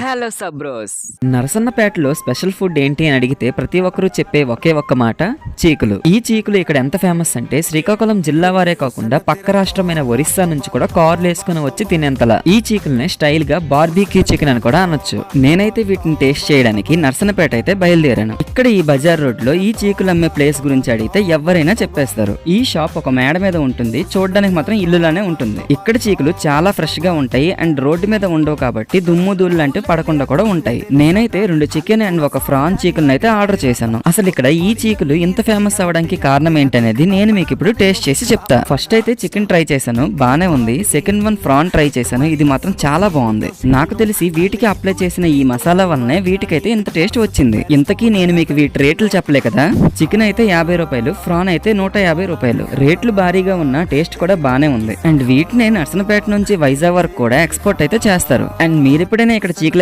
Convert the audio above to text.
Hello సబ్రోస్ నరసన్నపేటలో special food ఏంటి అని అడిగితే ప్రతి ఒక్కరూ చెప్పే ఒకే ఒక్క మాట చీకులు. ఈ చీకులు ఇక్కడ ఎంత ఫేమస్ అంటే శ్రీకాకుళం జిల్లా వారే కాకుండా పక్క రాష్ట్రమైన ఒరిస్సా నుంచి కూడా కార్లు వేసుకుని వచ్చి తినేంతలా. ఈ చీకుల్ని స్టైల్గా బార్బీక్యూ చికెన్ అని కూడా అనొచ్చు. నేనైతే వీటిని టేస్ట్ చేయడానికి నరసన్నపేట అయితే బయలుదేరాను. ఇక్కడ ఈ బజార్ రోడ్లో ఈ చీకులు అమ్మే ప్లేస్ గురించి అడిగితే ఎవరైనా చెప్పేస్తారు. ఈ షాప్ ఒక మేడ మీద ఉంటుంది. చూడడానికి మాత్రం ఇల్లులానే ఉంటుంది. ఇక్కడ చీకులు చాలా ఫ్రెష్గా ఉంటాయి. అండ్ రోడ్డు మీద ఉండవు కాబట్టి దుమ్ము దూళ్ళు అంటే పడకుండా కూడా ఉంటాయి. నేనైతే రెండు చికెన్ అండ్ ఒక ఫ్రాన్ చీకులను అయితే ఆర్డర్ చేశాను. అసలు ఇక్కడ ఈ చీకులు ఇంత ఫేమస్ అవడానికి కారణం ఏంటనేది నేను మీకు ఇప్పుడు టేస్ట్ చేసి చెప్తా. ఫస్ట్ అయితే చికెన్ ట్రై చేశాను. బానే ఉంది. సెకండ్ వన్ ఫ్రాన్ ట్రై చేశాను. ఇది మాత్రం చాలా బాగుంది. నాకు తెలిసి వీటికి అప్లై చేసిన ఈ మసాలా వల్లనే వీటికైతే ఇంత టేస్ట్ వచ్చింది. ఇంతకీ నేను మీకు వీటి రేట్లు చెప్పలే కదా? చికెన్ అయితే యాభై రూపాయలు. ఫ్రాన్ అయితే నూట యాభై రూపాయలు. రేట్లు భారీగా ఉన్న టేస్ట్ కూడా బానే ఉంది. అండ్ వీటిని నర్సనపేట నుంచి వైజాగ్ వరకు కూడా ఎక్స్పోర్ట్ అయితే చేస్తారు. అండ్ మీరు ఎప్పుడైనా ఇక్కడ చీకులు